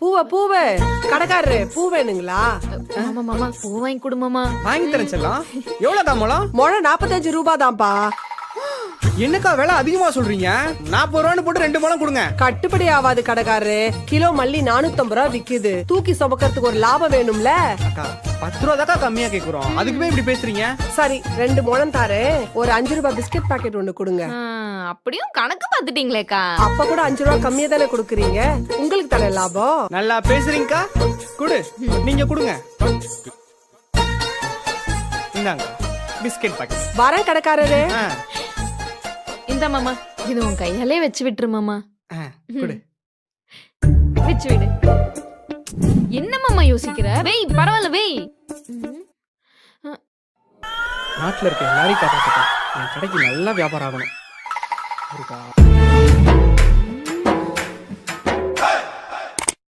பூவ பூவ. கடைக்காரரு பூ வேணுங்களா? மாமா மாமா பூ வாங்கி கொடு மாமா. வாங்கி தரேன் செல்லம். எவ்வளோக்கா முளம் முழம் நாற்பத்தஞ்சு ரூபாய் தான்ப்பா என்னக்கா விலை அதிகமா சொல்றீங்க? நாற்பது ரூபான்னு போட்டு ரெண்டு முளம் கொடுங்க. கட்டுப்படி ஆகாது கடைக்காரரு. கிலோ மல்லி நானூத்தம்பது ரூபா விக்குது. தூக்கி சுமக்கிறதுக்கு ஒரு லாபம் வேணும்ல? அக்கா பத்து ரூபா தாக்கா கம்மியா கேக்குறோம். அதுக்குமே இப்படி பேசுறீங்க? சரி ரெண்டு முழம் தாரு. ஒரு அஞ்சு ரூபாய் பிஸ்கட் பாக்கெட் ஒண்ணு கொடுங்க. அப்படியும் கணக்கு பாத்துட்டீங்களேக்கா அப்ப கூட அஞ்சு ரூபாய் கம்மியா தானே கொடுக்குறீங்க? உங்களுக்கு தானே லாபம்? நல்லா பேசுறீங்கக்கா? குடு நீங்க கொடுங்க. இந்தாங்க பிஸ்கெட் பாக்கெட் வரேன் கடைக்காரரு. இந்த மாமா. இது உன் கையாலே வச்சு விட்டுரு மாமா. வச்சு விடு. என்ன மாமா யோசிக்கிற? வெய் பரவாயில்ல வெய். நாட்டுல இருக்க எல்லாரையும் காப்பாத்தக்கா என் கடைக்கு நல்லா வியாபாரம் ஆகணும். இருக்கா